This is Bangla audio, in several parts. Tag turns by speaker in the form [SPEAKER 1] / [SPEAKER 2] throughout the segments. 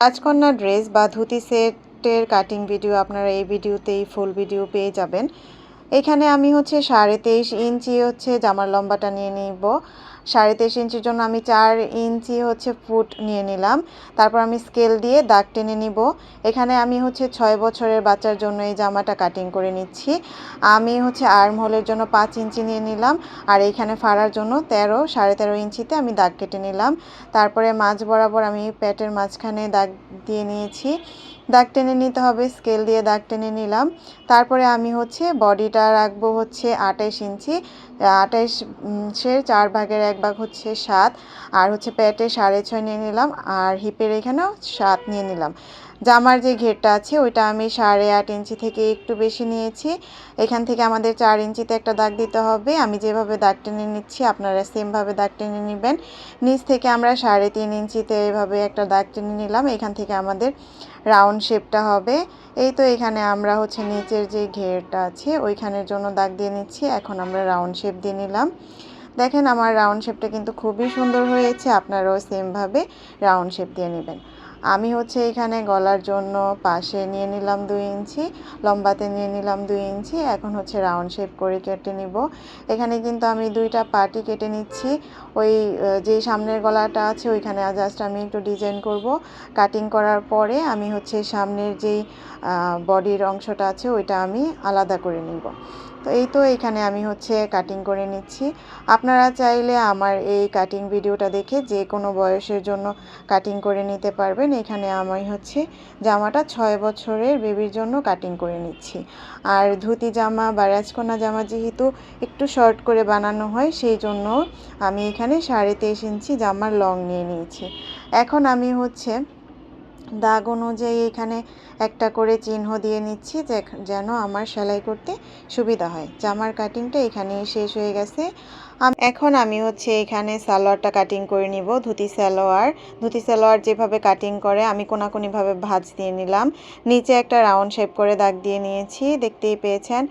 [SPEAKER 1] রাজকন্যা ড্রেস বা ধুতি সেটের কাটিং ভিডিও আপনারা এই ভিডিওতেই ফুল ভিডিও পেয়ে যাবেন। এখানে আমি হচ্ছে সাড়ে তেইশ ইঞ্চি হচ্ছে জামার লম্বাটা নিয়ে নিব। সাড়ে তেইশ ইঞ্চির জন্য আমি চার ইঞ্চি হচ্ছে ফুট নিয়ে নিলাম। তারপর আমি স্কেল দিয়ে দাগ টেনে নিব। এখানে আমি হচ্ছে ছয় বছরের বাচ্চার জন্য এই জামাটা কাটিং করে নিচ্ছি। আমি হচ্ছে আর্ম হোলের জন্য পাঁচ ইঞ্চি নিয়ে নিলাম। আর এইখানে ফাড়ার জন্য তেরো, সাড়ে তেরো ইঞ্চিতে আমি দাগ কেটে নিলাম। তারপরে মাঝ বরাবর আমি প্যাটের মাঝখানে দাগ দিয়ে নিয়েছি। দাগ টেনে নিতে হবে স্কেল দিয়ে দাগ টেনে নিলাম। তারপরে আমি হচ্ছে বডিটা রাখব হচ্ছে আটাইশ ইঞ্চি। আটাইশের চার ভাগের এক ভাগ হচ্ছে সাত। আর হচ্ছে প্যাটে সাড়ে ছয় নিয়ে নিলাম, আর হিপের এখানেও সাত নিয়ে নিলাম। জামার যে ঘেরটা আছে, ওইটা আমি সাড়ে আট ইঞ্চি থেকে একটু বেশি নিয়েছি। এখান থেকে আমাদের চার ইঞ্চিতে একটা দাগ দিতে হবে। আমি যেভাবে দাগ টেনে নিচ্ছি, আপনারা সেমভাবে দাগ টেনে নেবেন। নিচ থেকে আমরা সাড়ে তিন ইঞ্চিতে এভাবে একটা দাগ টেনে নিলাম। এখান থেকে আমাদের রাউন্ড শেপটা হবে। এই তো এখানে আমরা হচ্ছে নিচের যে ঘেরটা আছে, ওইখানের জন্য দাগ দিয়ে নিচ্ছি। এখন আমরা রাউন্ড শেপ দিয়ে নিলাম। দেখেন আমার রাউন্ড শেপটা কিন্তু খুবই সুন্দর হয়েছে। আপনারাও সেমভাবে রাউন্ড শেপ দিয়ে নেবেন। আমি হচ্ছে এখানে গলার জন্য পাশে নিয়ে নিলাম দুই ইঞ্চি, লম্বাতে নিয়ে নিলাম দুই ইঞ্চি, এখন হচ্ছে রাউন্ড শেপ করে কেটে নিব। এখানে কিন্তু আমি দুইটা পার্টি কেটে নিচ্ছি। ওই যে সামনের গলাটা আছে ওইখানে জাস্ট আমি একটু ডিজাইন করব। কাটিং করার পরে আমি হচ্ছে সামনের যেই বডির অংশটা আছে ওইটা আমি আলাদা করে নিব। তো এই তো এখানে আমি হচ্ছে কাটিং করে নিচ্ছি। আপনারা চাইলে আমার এই কাটিং ভিডিওটা দেখে যে কোনো বয়সের জন্য কাটিং করে নিতে পারবেন। এখানে আমি হচ্ছে জামাটা ছয় বছরের বেবির জন্য কাটিং করে নিচ্ছি। আর ধুতি জামা বা রাজকন্যা জামা যেহেতু একটু শর্ট করে বানানো হয়, সেই জন্য আমি এখানে সাড়ে তেইশ ইঞ্চি জামার লং নিয়ে নিয়েছি। এখন আমি হচ্ছে দাগ অনুযায়ী এখানে একটা করে চিহ্ন দিয়ে নিচ্ছি যেন আমার সেলাই করতে সুবিধা হয়। জামার কাটিংটা এখানেই শেষ হয়ে গেছে। এখন আমি হচ্ছে এখানে সালোয়ারটা কাটিং করে নিব, ধুতি সালোয়ার ধুতি সালোয়ার যেভাবে কাটিং করে, আমি কোনাকুনিভাবে ভাঁজ দিয়ে নিলাম। নিচে একটা রাউন্ড শেপ করে দাগ দিয়ে নিয়েছি, দেখতেই পেয়েছেন।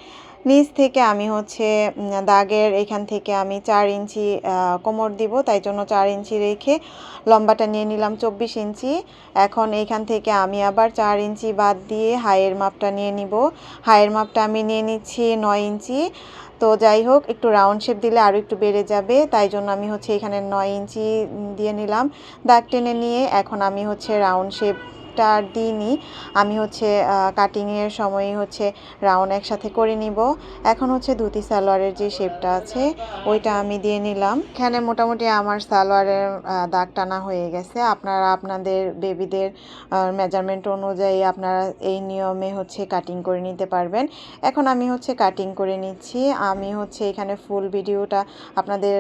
[SPEAKER 1] নিচ থেকে আমি হচ্ছে দাগের এখান থেকে আমি চার ইঞ্চি কোমর দিব, তাই জন্য চার ইঞ্চি রেখে লম্বাটা নিয়ে নিলাম চব্বিশ ইঞ্চি। এখন এইখান থেকে আমি আবার চার ইঞ্চি বাদ দিয়ে হাইয়ের মাপটা নিয়ে নিব। হাইয়ের মাপটা আমি নিয়ে নিচ্ছি নয় ইঞ্চি। তো যাই হোক, একটু রাউন্ড শেপ দিলে আরও একটু বেড়ে যাবে। তাই জন্য আমি হচ্ছে এখানে নয় ইঞ্চি দিয়ে নিলাম। দাগ টেনে নিয়ে এখন আমি হচ্ছে রাউন্ড শেপ শেপটা আর দিইনি। আমি হচ্ছে কাটিংয়ের সময় হচ্ছে রাউন্ড একসাথে করে নিব। এখন হচ্ছে ধুতি সালোয়ারের যে শেপটা আছে, ওইটা আমি দিয়ে নিলাম। এখানে মোটামুটি আমার সালোয়ারের দাগ টানা হয়ে গেছে। আপনারা, আপনাদের বেবিদের মেজারমেন্ট অনুযায়ী আপনারা এই নিয়মে হচ্ছে কাটিং করে নিতে পারবেন। এখন আমি হচ্ছে কাটিং করে নিচ্ছি। আমি হচ্ছে এখানে ফুল ভিডিওটা আপনাদের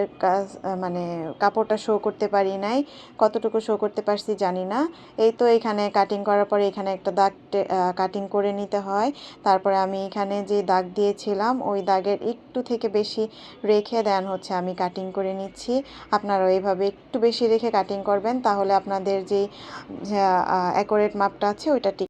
[SPEAKER 1] মানে কাপড়টা শো করতে পারি নাই। কতটুকু শো করতে পারছি জানি না। এই তো এখানে কাটিং করার পরে এখানে একটা দাগ কাটিং করে নিতে হয়। তারপরে আমি এখানে যে দাগ দিয়েছিলাম, ওই দাগের একটু থেকে বেশি রেখে দেন হচ্ছে আমি কাটিং করে নিচ্ছি। আপনারা এইভাবে একটু বেশি রেখে কাটিং করবেন, তাহলে আপনাদের যে অ্যাকোরেট মাপটা আছে, ওইটা